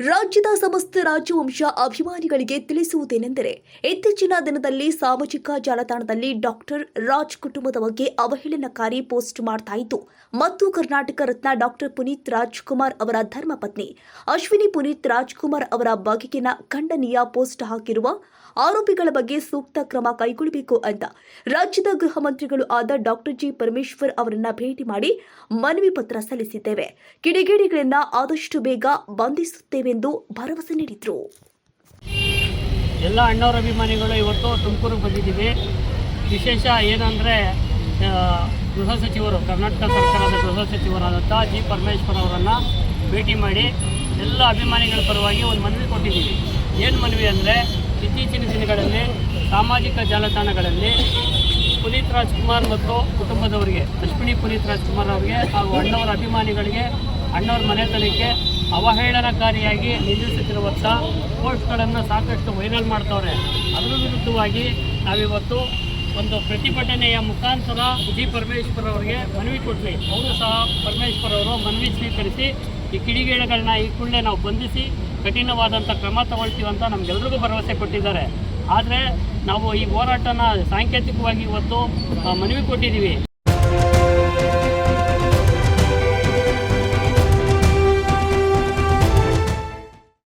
ರಾಜ್ಯದ ಸಮಸ್ತ ರಾಜವಂಶ ಅಭಿಮಾನಿಗಳಿಗೆ ತಿಳಿಸುವುದೇನೆಂದರೆ, ಇತ್ತೀಚಿನ ದಿನದಲ್ಲಿ ಸಾಮಾಜಿಕ ಜಾಲತಾಣದಲ್ಲಿ ಡಾಕ್ಟರ್ ರಾಜ್ ಕುಟುಂಬದ ಬಗ್ಗೆ ಅವಹೇಳನಕಾರಿ ಪೋಸ್ಟ್ ಮಾಡ್ತಾ ಇದ್ದು ಮತ್ತು ಕರ್ನಾಟಕ ರತ್ನ ಡಾಕ್ಟರ್ ಪುನೀತ್ ರಾಜ್ಕುಮಾರ್ ಅವರ ಧರ್ಮಪತ್ನಿ ಅಶ್ವಿನಿ ಪುನೀತ್ ರಾಜ್ಕುಮಾರ್ ಅವರ ಬಗೆಗಿನ ಖಂಡನೀಯ ಪೋಸ್ಟ್ ಹಾಕಿರುವ ಆರೋಪಿಗಳ ಬಗ್ಗೆ ಸೂಕ್ತ ಕ್ರಮ ಕೈಗೊಳ್ಳಬೇಕು ಅಂತ ರಾಜ್ಯದ ಗೃಹ ಮಂತ್ರಿಗಳು ಆದ ಡಾಕ್ಟರ್ ಜಿ ಪರಮೇಶ್ವರ್ ಅವರನ್ನ ಭೇಟಿ ಮಾಡಿ ಮನವಿ ಪತ್ರ ಸಲ್ಲಿಸಿದ್ದೇವೆ. ಕಿಡಿಗೇಡಿಗಳನ್ನ ಆದಷ್ಟು ಬೇಗ ಬಂಧಿಸುತ್ತೇವೆಂದು ಭರವಸೆ ನೀಡಿದರು. ಎಲ್ಲ ಅಣ್ಣವರ ಅಭಿಮಾನಿಗಳು ಇವತ್ತು ತುಮಕೂರಿಗೆ ಬಂದಿದ್ದೀವಿ. ವಿಶೇಷ ಏನಂದರೆ ಗೃಹ ಸಚಿವರು, ಕರ್ನಾಟಕ ಸರ್ಕಾರದ ಗೃಹ ಸಚಿವರಾದಂಥ ಜಿ ಪರಮೇಶ್ವರ್ ಅವರನ್ನು ಭೇಟಿ ಮಾಡಿ ಎಲ್ಲ ಅಭಿಮಾನಿಗಳ ಪರವಾಗಿ ಒಂದು ಮನವಿ ಕೊಟ್ಟಿದ್ದೀವಿ. ಏನು ಮನವಿ ಅಂದರೆ, ಇತ್ತೀಚಿನ ದಿನಗಳಲ್ಲಿ ಸಾಮಾಜಿಕ ಜಾಲತಾಣಗಳಲ್ಲಿ ಪುನೀತ್ ರಾಜ್ಕುಮಾರ್ ಮತ್ತು ಕುಟುಂಬದವರಿಗೆ, ಅಶ್ವಿನಿ ಪುನೀತ್ ರಾಜ್ಕುಮಾರ್ ಅವರಿಗೆ ಹಾಗೂ ಅಣ್ಣವರ ಅಭಿಮಾನಿಗಳಿಗೆ, ಅಣ್ಣವ್ರ ಮನೆತನಕ್ಕೆ ಅವಹೇಳನಕಾರಿಯಾಗಿ ನಿಲ್ಲಿಸುತ್ತಿರುವಂಥ ಪೋಸ್ಟ್ಗಳನ್ನು ಸಾಕಷ್ಟು ವೈರಲ್ ಮಾಡ್ತವ್ರೆ. ಅದರ ವಿರುದ್ಧವಾಗಿ ನಾವಿವತ್ತು ಒಂದು ಪ್ರತಿಭಟನೆಯ ಮುಖಾಂತರ ಜಿ ಪರಮೇಶ್ವರ್ ಅವರಿಗೆ ಮನವಿ ಕೊಟ್ವಿ. ಅವರು ಸಹ ಪರಮೇಶ್ವರ್ ಅವರು ಮನವಿ ಸ್ವೀಕರಿಸಿ ಈ ಕಿಡಿಗೇಡಿಗಳನ್ನ ಈ ಕೂಡಲೇ ನಾವು ಬಂಧಿಸಿ ಕಠಿಣವಾದಂಥ ಕ್ರಮ ತಗೊಳ್ತೀವಿ ಅಂತ ನಮಗೆಲ್ರಿಗೂ ಭರವಸೆ ಕೊಟ್ಟಿದ್ದಾರೆ. ಆದರೆ ನಾವು ಈ ಹೋರಾಟನ ಸಾಂಕೇತಿಕವಾಗಿ ಇವತ್ತು ಮನವಿ ಕೊಟ್ಟಿದ್ದೀವಿ.